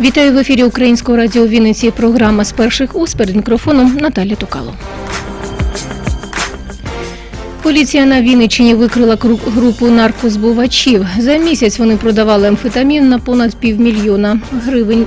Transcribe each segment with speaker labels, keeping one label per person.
Speaker 1: Вітаю в ефірі Українського радіо Вінниці. Програма з перших уст перед мікрофоном Наталя Тукало. Поліція на Вінниччині викрила групу наркозбувачів. За місяць вони продавали амфетамін на понад півмільйона гривень.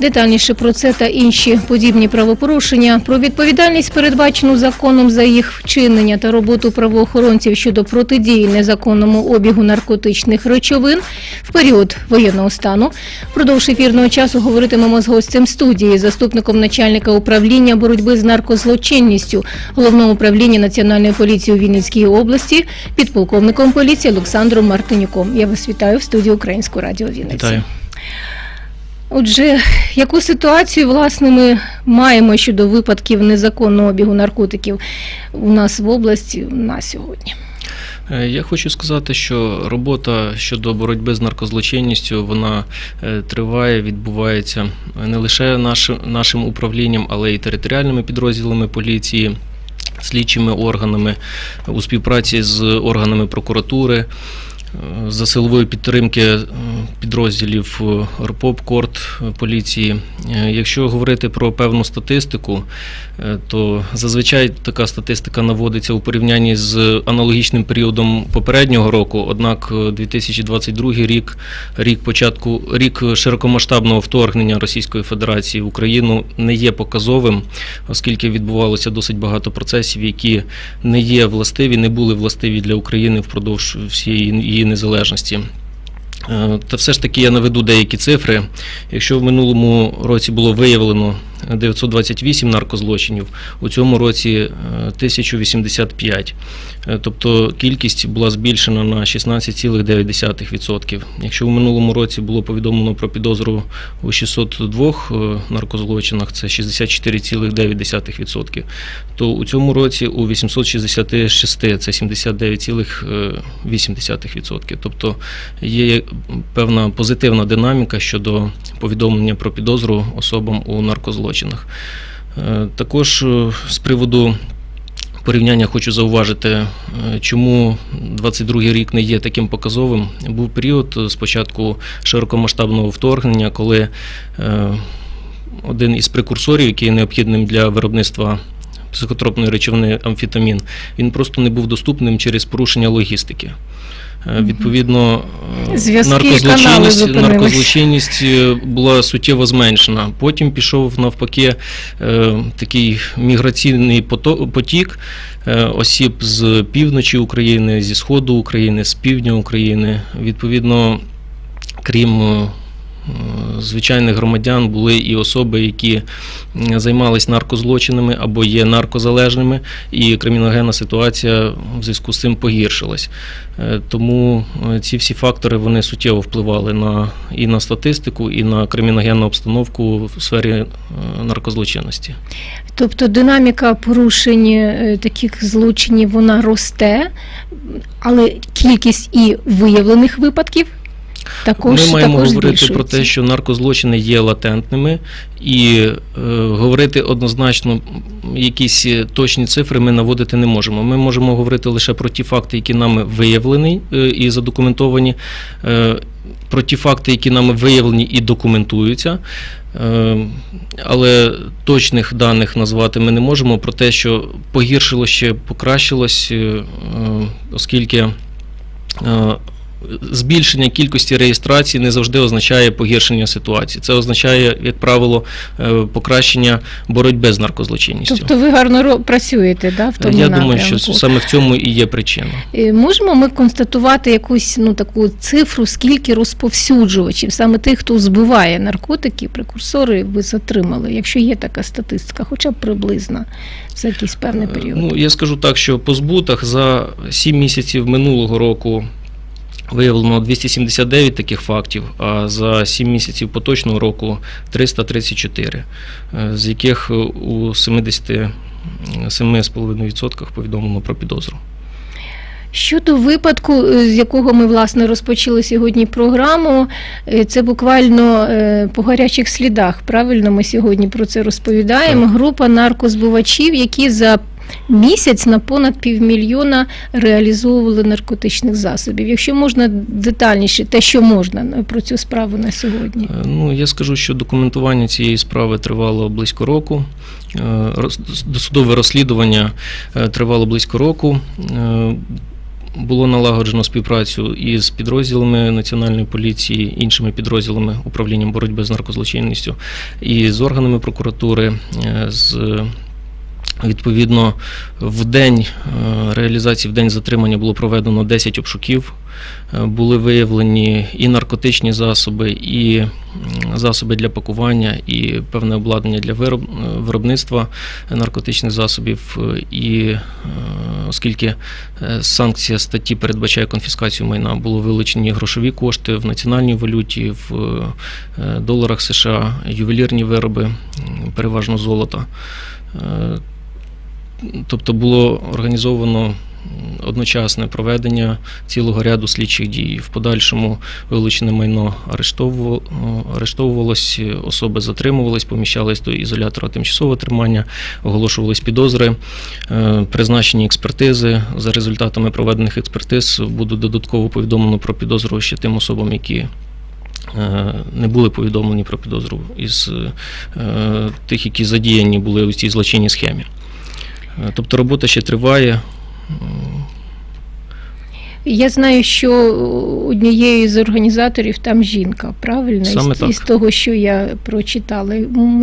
Speaker 1: Детальніше про це та інші подібні правопорушення, про відповідальність, передбачену законом за їх вчинення та роботу правоохоронців щодо протидії незаконному обігу наркотичних речовин в період воєнного стану. Впродовж ефірного часу говоритимемо з гостем студії, заступником начальника управління боротьби з наркозлочинністю головного управління Національної поліції у Вінницькій області, підполковником поліції Олександром Мартинюком. Я вас вітаю в студії Українського радіо Вінниці.
Speaker 2: Вітаю.
Speaker 1: Отже, яку ситуацію власне ми маємо щодо випадків незаконного обігу наркотиків у нас в області на сьогодні?
Speaker 2: Е, Я хочу сказати, що робота щодо боротьби з наркозлочинністю вона е, триває, відбувається не лише нашим, нашим управлінням, але й територіальними підрозділами поліції, слідчими органами у співпраці з органами прокуратури. Е, За силової підтримки е, підрозділів е, РПОП, КОРТ поліції. Якщо говорити про певну статистику, то зазвичай така статистика наводиться у порівнянні з аналогічним періодом попереднього року. Однак е, 2022 рік, рік початку, рік широкомасштабного вторгнення Російської Федерації в Україну не є показовим, оскільки відбувалося досить багато процесів, які не є властиві, не були властиві для України впродовж всієї її незалежності. Е, Та все ж таки я наведу деякі цифри. Якщо в минулому році було виявлено 928 наркозлочинів, у цьому році е, 1085. Е, Тобто кількість була збільшена на 16,9%. Якщо в минулому році було повідомлено про підозру у 602 е, наркозлочинах, це 64,9%, то у цьому році у 866 це 79,8%. Тобто є певна позитивна динаміка щодо повідомлення про підозру особам у наркозлочинах. Е, Також е, з приводу порівняння хочу зауважити, е, чому 22 рік не є таким показовим. Був період спочатку широкомасштабного вторгнення, коли один із прекурсорів, який необхідним для виробництва психотропної речовини амфетамін, він просто не був доступним через порушення логістики. Е, Відповідно, е, наркозлочинність, наркозлочинність е, була суттєво зменшена. Потім пішов навпаки такий міграційний потік осіб з півночі України, зі сходу України, з півдня України. Відповідно, крім звичайних громадян, були і особи, які займались наркозлочинами або є наркозалежними, і криміногенна ситуація в зв'язку з цим погіршилась. Е, Тому е, ці всі фактори вони суттєво впливали на і на статистику, і на криміногенну обстановку в сфері е, наркозлочинності.
Speaker 1: Тобто динаміка порушень е, таких злочинів вона росте, але кількість і виявлених випадків також
Speaker 2: Ми маємо
Speaker 1: також
Speaker 2: говорити про те, що наркозлочини є латентними, і е, говорити однозначно якісь е, точні цифри ми наводити не можемо. Ми можемо говорити лише про ті факти, які нами виявлені е, і задокументовані, е, про ті факти, які нами виявлені і документуються. Е, Але точних даних назвати ми не можемо про те, що погіршило ще покращилось, е, е, оскільки е, збільшення кількості реєстрацій не завжди означає погіршення ситуації. Це означає, як правило, е, покращення боротьби з наркозлочинністю.
Speaker 1: Тобто ви гарно працюєте да, в тому
Speaker 2: Я
Speaker 1: напрямку.
Speaker 2: думаю, що саме в цьому і є причина.
Speaker 1: Е, Можемо ми констатувати якусь ну таку цифру, скільки розповсюджувачів, саме тих, хто збиває наркотики, прекурсори, ви затримали, якщо є така статистика, хоча б приблизно за якийсь певний період.
Speaker 2: Ну, я скажу так, що по збутах за 7 місяців минулого року виявлено 279 таких фактів, а за 7 місяців поточного року 334, е, з яких у 77,5% повідомлено про підозру.
Speaker 1: Щодо випадку, е, з якого ми власне розпочали сьогодні програму, е, це буквально е, по гарячих слідах. Правильно, ми сьогодні про це розповідаємо.
Speaker 2: Так.
Speaker 1: Група наркозбувачів, які за місяць на понад півмільйона реалізовували наркотичних засобів. Якщо можна детальніше, те, що можна про цю справу на сьогодні.
Speaker 2: Е, Ну, я скажу, що документування цієї справи тривало близько року. Е, Досудове розслідування е, тривало близько року. Було налагоджено співпрацю із підрозділами Національної поліції, іншими підрозділами управлінням боротьби з наркозлочинністю і з органами прокуратури. з Відповідно, в день е, реалізації, в день затримання було проведено 10 обшуків. Е, Були виявлені і наркотичні засоби, і засоби для пакування, і певне обладнання для е, виробництва наркотичних засобів. І оскільки санкція статті передбачає конфіскацію майна, було вилучені грошові кошти в національній валюті, в доларах США, ювелірні вироби, переважно золото. Тобто було організовано одночасне проведення цілого ряду слідчих дій. В подальшому вилучене майно арештовувалось, особи затримувались, поміщались до ізолятора тимчасового тримання, оголошувались підозри, е, призначені експертизи. За результатами проведених експертиз буде додатково повідомлено про підозру ще тим особам, які е, не були повідомлені про підозру із е, тих, які задіяні були у цій злочинній схемі. Е, Тобто робота ще триває.
Speaker 1: Я знаю, що однією з організаторів там жінка, правильно?
Speaker 2: Саме
Speaker 1: із,
Speaker 2: так.
Speaker 1: із того, що я прочитала.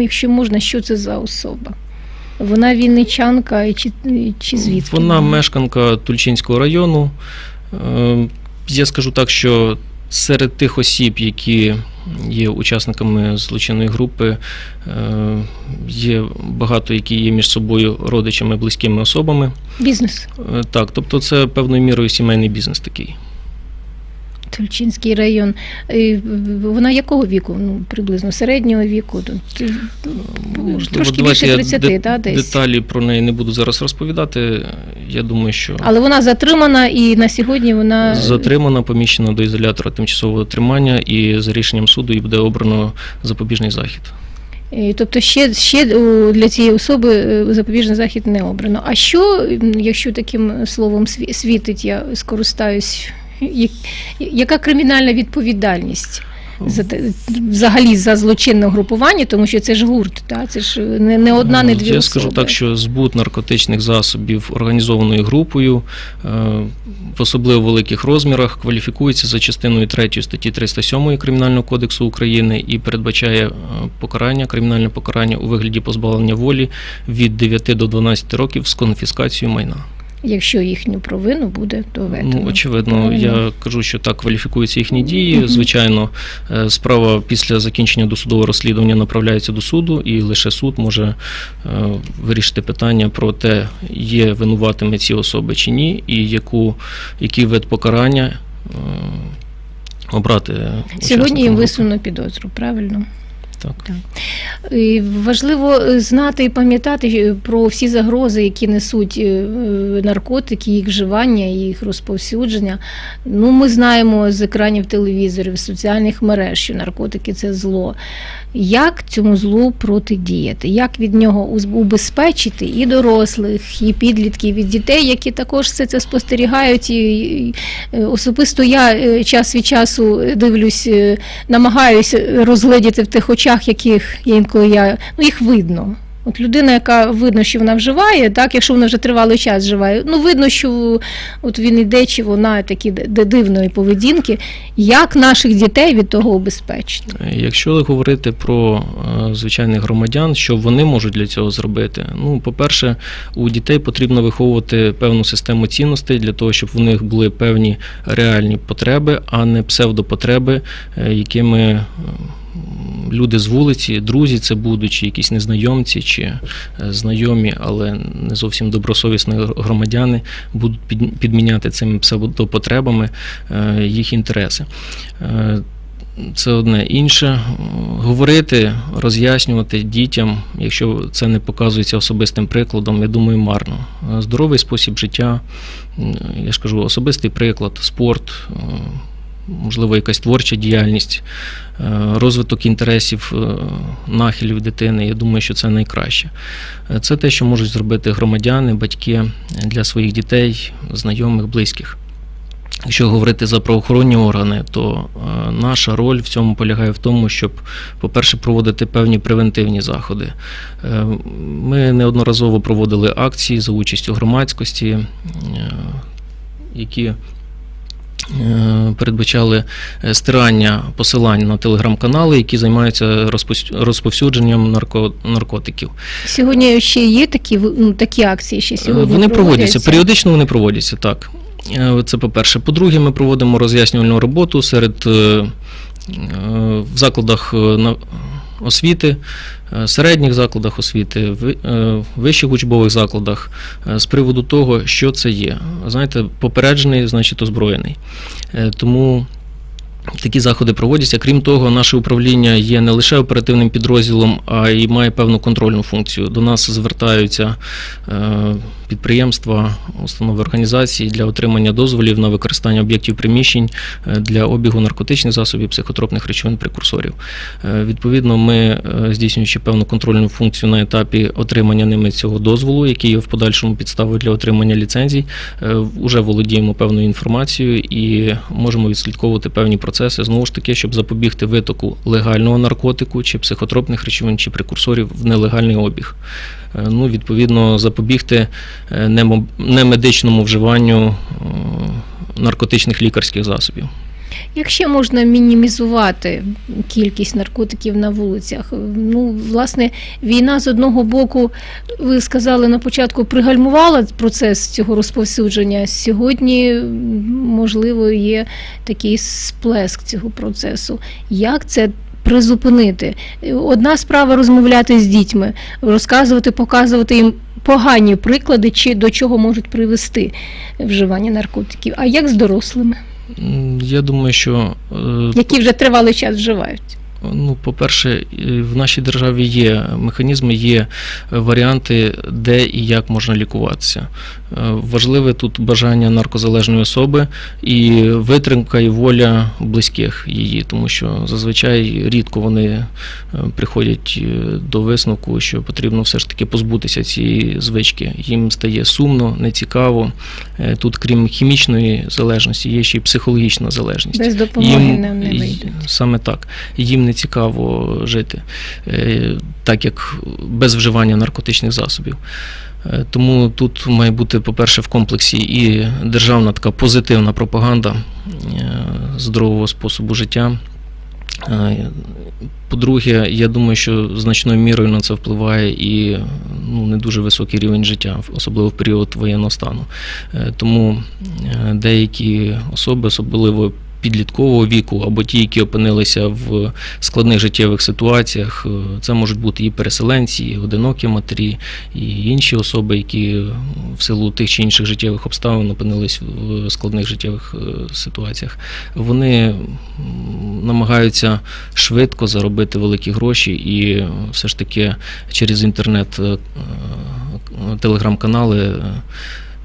Speaker 1: Якщо можна, що це за особа? Вона вінничанка чи, чи звідки?
Speaker 2: Вона мешканка Тульчинського району. Е, Я скажу так, що серед тих осіб, які є учасниками злочинної групи, е, є багато, які є між собою родичами, близькими особами.
Speaker 1: Бізнес.
Speaker 2: Е, Так, тобто це певною мірою сімейний бізнес такий.
Speaker 1: Тульчинський район. Е, Вона якого віку? Ну, приблизно середнього віку. Е, Трошки більше
Speaker 2: я
Speaker 1: 30,
Speaker 2: де-
Speaker 1: да, десь.
Speaker 2: деталі про неї не буду зараз розповідати. Я думаю, що
Speaker 1: Але вона затримана і на сьогодні вона
Speaker 2: затримана, поміщена до ізолятора тимчасового тримання, і за рішенням суду їй буде обрано запобіжний захід.
Speaker 1: Е, Тобто ще, ще для цієї особи е, запобіжний захід не обрано. А що, якщо таким словом сві- світить, я скористаюсь, я- яка кримінальна відповідальність? За взагалі за злочинне групування, тому що це ж гурт, та? це ж не, не одна, не дві
Speaker 2: Я
Speaker 1: особи.
Speaker 2: скажу так, що збут наркотичних засобів організованою групою е, в особливо великих розмірах кваліфікується за частиною 3 статті 307 Кримінального кодексу України і передбачає е, покарання, кримінальне покарання у вигляді позбавлення волі від 9 до 12 років з конфіскацією майна.
Speaker 1: Якщо їхню провину буде доведено.
Speaker 2: Ну, очевидно,
Speaker 1: Правильно.
Speaker 2: я кажу, що так кваліфікуються їхні дії.
Speaker 1: Мгм.
Speaker 2: Звичайно, е, справа після закінчення досудового розслідування направляється до суду, і лише суд може е, вирішити питання про те, є винуватими ці особи чи ні, і яку, який вид покарання е, обрати.
Speaker 1: Сьогодні їм висунуло підозру, правильно?
Speaker 2: Так.
Speaker 1: І важливо е, знати і пам'ятати е, про всі загрози, які несуть е, наркотики, їх вживання, їх розповсюдження. Ну, ми знаємо з екранів телевізорів, соціальних мереж, що наркотики це зло. Як цьому злу протидіяти? Як від нього убезпечити і дорослих, і підлітків, і дітей, які також все це спостерігають. І, особисто я час від часу дивлюсь, намагаюся розгледіти в тих очах, яких я інколи я ну їх видно. От людина, яка видно, що вона вживає, так, якщо вона вже тривалий час вживає, ну видно, що от він іде, чи вона такі дивної поведінки. Як наших дітей від того убезпечити?
Speaker 2: Якщо говорити про е, звичайних громадян, що вони можуть для цього зробити? Ну, по-перше, у дітей потрібно виховувати певну систему цінностей для того, щоб в них були певні реальні потреби, а не псевдопотреби, е, якими е, люди з вулиці, друзі, це будуть, чи якісь незнайомці, чи е, знайомі, але не зовсім добросовісні громадяни будуть підміняти цими псевдопотребами е, їх інтереси. Е, це одне інше. Говорити, роз'яснювати дітям, якщо це не показується особистим прикладом, я думаю, марно. Здоровий спосіб життя, я ж кажу, особистий приклад, спорт, можливо, якась творча діяльність, е, розвиток інтересів, е, нахилів дитини. Я думаю, що це найкраще. Е, Це те, що можуть зробити громадяни, батьки для своїх дітей, знайомих, близьких. Якщо говорити за правоохоронні органи, то наша роль в цьому полягає в тому, щоб, по-перше, проводити певні превентивні заходи. Ми неодноразово проводили акції за участю громадськості, які передбачали е, стирання посилань на телеграм-канали, які займаються розповсюдженням нарко- наркотиків.
Speaker 1: Сьогодні ще є такі ну, такі акції, ще сьогодні
Speaker 2: Е, Вони проводяться. Періодично вони проводяться, так. Е, Це по-перше. По-друге, ми проводимо роз'яснювальну роботу серед е, е, в закладах е, на- освіти, е, середніх закладах освіти, е, вищих учбових закладах е, з приводу того, що це є. Знаєте, попереджений, значить озброєний. Тому Такі заходи проводяться. Крім того, наше управління є не лише оперативним підрозділом, а й має певну контрольну функцію. До нас звертаються е, підприємства, установи організації для отримання дозволів на використання об'єктів приміщень е, для обігу наркотичних засобів, психотропних речовин, прекурсорів. Е, Відповідно, ми, здійснюючи певну контрольну функцію на етапі отримання ними цього дозволу, який є в подальшому підставою для отримання ліцензій, вже володіємо певною інформацією і можемо відслідковувати певні процеси знову ж таки, щоб запобігти витоку легального наркотику чи психотропних речовин чи прекурсорів в нелегальний обіг. Е, Ну, відповідно, запобігти е, немедичному вживанню е, наркотичних лікарських засобів.
Speaker 1: Якщо можна мінімізувати кількість наркотиків на вулицях, ну власне війна з одного боку, ви сказали на початку, пригальмувала процес цього розповсюдження. Сьогодні, можливо, є такий сплеск цього процесу. Як це? Призупинити одна справа розмовляти з дітьми, розказувати, показувати їм погані приклади, чи до чого можуть привести вживання наркотиків. А як з дорослими?
Speaker 2: Я думаю, що е,
Speaker 1: які вже тривалий час вживають.
Speaker 2: Ну, по-перше, в нашій державі є механізми, є варіанти, де і як можна лікуватися. Важливе тут бажання наркозалежної особи і витримка і воля близьких її, тому що зазвичай рідко вони е, приходять е, до висновку, що потрібно все ж таки позбутися цієї звички. Їм стає сумно, нецікаво. Е, Тут, крім хімічної залежності, є ще й психологічна залежність
Speaker 1: Без допомоги нам не вийдуть.
Speaker 2: Саме так. Їм не цікаво жити, так як без вживання наркотичних засобів. Е, Тому тут має бути, по-перше, в комплексі і державна така позитивна пропаганда е, здорового способу життя. Е, По-друге, я думаю, що значною мірою на це впливає і ну, не дуже високий рівень життя, особливо в період воєнного стану. Тому деякі особи, особливо підліткового віку, або ті, які опинилися в складних життєвих ситуаціях, е, це можуть бути і переселенці, і одинокі матері, і інші особи, які в силу тих чи інших життєвих обставин опинились в складних життєвих е, ситуаціях. Вони намагаються швидко заробити великі гроші і все ж таки через інтернет е, телеграм-канали.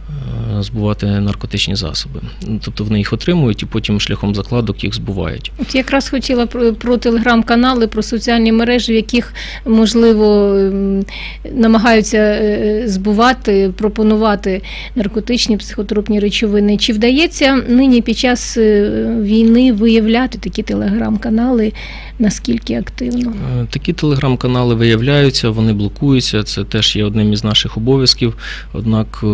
Speaker 2: Е, Збувати наркотичні засоби. Ну, Тобто вони їх отримують і потім шляхом закладок їх збувають.
Speaker 1: От якраз хотіла про, про телеграм-канали, про соціальні мережі, в яких можливо ем, намагаються е, збувати, пропонувати наркотичні психотропні речовини. Чи вдається нині під час е, війни виявляти такі телеграм-канали наскільки активно?
Speaker 2: Такі телеграм-канали виявляються, вони блокуються. Це теж є одним із наших обов'язків. Однак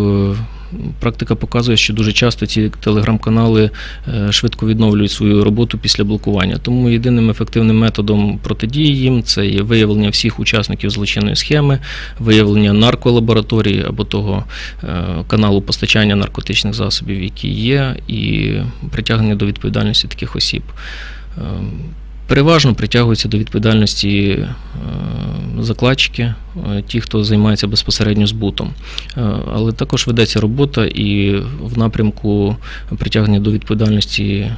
Speaker 2: практика показує, що дуже часто ці телеграм-канали е, швидко відновлюють свою роботу після блокування. Тому єдиним ефективним методом протидії їм це є виявлення всіх учасників злочинної схеми, виявлення нарколабораторії або того е, каналу постачання наркотичних засобів, які є, і притягнення до відповідальності таких осіб. Переважно притягуються до відповідальності е, закладчики, е, ті, хто займається безпосередньо збутом. Е, Але також ведеться робота і в напрямку притягнення до відповідальності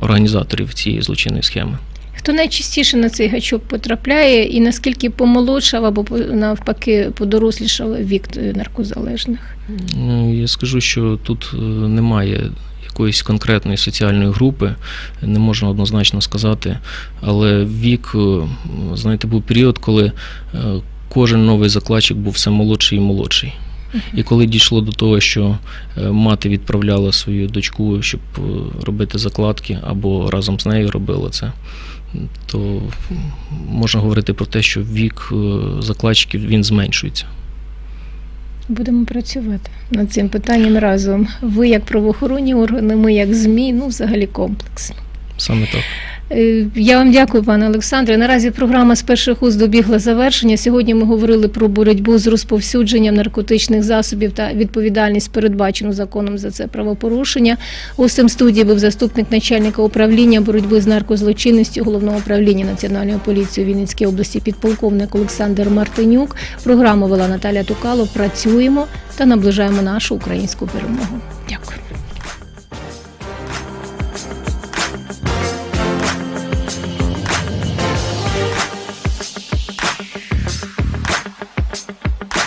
Speaker 2: організаторів цієї злочинної схеми.
Speaker 1: Хто найчастіше на цей гачок потрапляє, і наскільки помолодшав або навпаки подорослішав вік наркозалежних?
Speaker 2: Ну, Я скажу, що тут немає якоїсь конкретної соціальної групи не можна однозначно сказати. Але вік, е, знаєте, був період, коли е, кожен новий закладчик був все молодший і молодший. І коли дійшло до того, що е, мати відправляла свою дочку, щоб робити закладки, або разом з нею робила це, то можна говорити про те, що вік закладчиків він зменшується.
Speaker 1: Будемо працювати над цим питанням разом. Ви як правоохоронні органи, ми як ЗМІ, ну взагалі комплексно.
Speaker 2: Саме так.
Speaker 1: Е, Я вам дякую, пане Олександре. Наразі програма з перших уст добігла завершення. Сьогодні ми говорили про боротьбу з розповсюдженням наркотичних засобів та відповідальність, передбачену законом за це правопорушення. Гостем студії був заступник начальника управління боротьби з наркозлочинністю головного управління Національної поліції у Вінницькій області підполковник Олександр Мартинюк. Програму вела Наталя Тукало. Працюємо та наближаємо нашу українську перемогу.